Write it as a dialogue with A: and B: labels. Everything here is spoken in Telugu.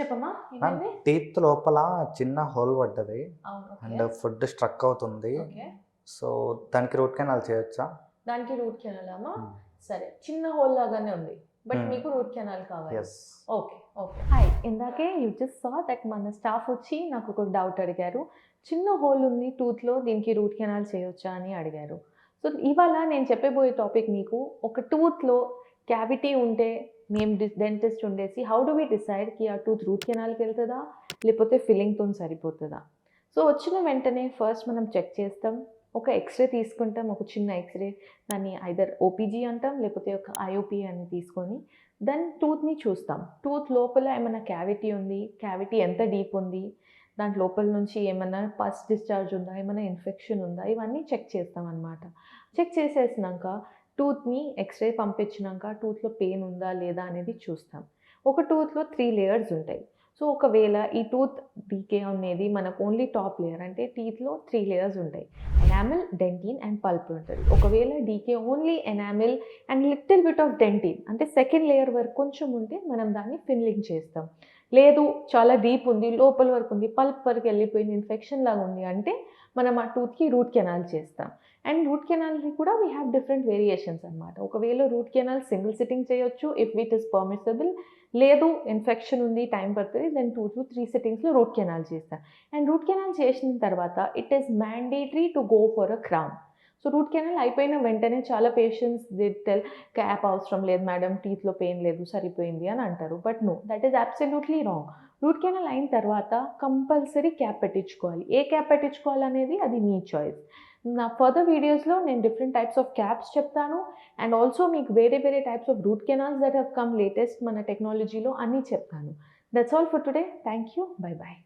A: చెప్పమ్మా
B: టీత్ లోపల చిన్న హోల్ పడ్డది. అండ్ ఫుడ్ స్ట్రక్ అవుతుంది.
A: ఓకే.
B: సో దానికి రూట్ కెనాల్ చేయొచ్చా?
A: దానికి రూట్ కెనాల్ అమ్మా?
B: Hmm.
A: సరే చిన్న హోల్ లాగానే ఉంది. But
B: Hmm.
A: మీకు రూట్ కెనాల్ కావాలి. Okay okay. హాయ్ ఇందాకే యూ జస్ట్ సా దట్ మన స్టాఫ్ వచ్చి నాకు ఒక డౌట్ అడిగారు. చిన్న హోల్ ఉంది టూత్లో దీనికి రూట్ కెనాల్ చేయొచ్చా అని అడిగారు. సో ఇవాళ నేను చెప్పబోయే టాపిక్ మీకు ఒక టూత్లో క్యావిటీ ఉంటే మేము డెంటిస్ట్ ఉండేసి హౌ డు వి డిసైడ్కి ఆ టూత్ రూట్ కెనాల్కి వెళ్తుందా? లేకపోతే ఫిల్లింగ్తో సరిపోతుందా? సో వచ్చిన వెంటనే ఫస్ట్ మనం చెక్ చేస్తాం. ఒక ఎక్స్రే తీసుకుంటాం ఒక చిన్న ఎక్స్రే. దాన్ని ఐదర్ ఓపీజీ అంటాం లేకపోతే ఒక ఐఓపీ అని తీసుకొని దెన్ టూత్ని చూస్తాం. టూత్ లోపల ఏమైనా క్యావిటీ ఉంది? క్యావిటీ ఎంత డీప్ ఉంది? దాంట్ లోపల నుంచి ఏమైనా పస్ డిశ్చార్జ్ ఉందా? ఏమైనా ఇన్ఫెక్షన్ ఉందా? ఇవన్నీ చెక్ చేస్తాం అనమాట చెక్ చేసేసినాక టూత్ని ఎక్స్రే పంపించినాక టూత్లో పెయిన్ ఉందా లేదా అనేది చూస్తాం. ఒక టూత్లో త్రీ లేయర్స్ ఉంటాయి. సో ఒకవేళ ఈ టూత్ డీకే అనేది మనకు ఓన్లీ టాప్ లేయర్ అంటే టీత్లో త్రీ లేయర్స్ ఉంటాయి. ఎనామిల్ డెంటిన్ అండ్ పల్ప్ ఉంటుంది. ఒకవేళ decay only enamel and little bit of dentin అంటే సెకండ్ లేయర్ వరకు కొంచెం ఉంటే మనం దాన్ని ఫిన్లింగ్ చేస్తాం. లేదు చాలా డీప్ ఉంది లోపల వరకు ఉంది పల్ప్ వరకు వెళ్ళిపోయింది ఇన్ఫెక్షన్ లాగా ఉంది అంటే మనం ఆ టూత్కి రూట్ కెనాల్ చేస్తాం. అండ్ రూట్ కెనాల్కి కూడా వీ హ్యావ్ డిఫరెంట్ వేరియేషన్స్ అనమాట ఒకవేళ రూట్ కెనాల్ సింగిల్ సిట్టింగ్ చేయొచ్చు ఇఫ్ ఇట్ ఇస్ పర్మిసబుల్ లేదు ఇన్ఫెక్షన్ ఉంది టైం పడుతుంది దెన్ టూ టు త్రీ సిట్టింగ్స్లో రూట్ కెనాల్ చేస్తాం. అండ్ రూట్ కెనాల్ చేసిన తర్వాత it is mandatory to go for a crown so root canal అయిపోయిన వెంటనే చాలా పేషెంట్స్ ది టెల్ క్యాప్ అవసరం లేదు మేడం టీత్లో పెయిన్ లేదు సరిపోయింది అని అంటారు. But no that is absolutely wrong root canal అయిన తర్వాత కంపల్సరీ క్యాప్ పెట్టించుకోవాలి. ఏ క్యాప్ పెట్టించుకోవాలనేది? అది మీ చాయిస్ నా ఫర్దర్ వీడియోస్లో నేను డిఫరెంట్ టైప్స్ ఆఫ్ క్యాప్స్ చెప్తాను. అండ్ ఆల్సో మీకు వేరే వేరే types of root canals that have come latest మన టెక్నాలజీలో అన్నీ చెప్తాను. That's all for today thank you bye bye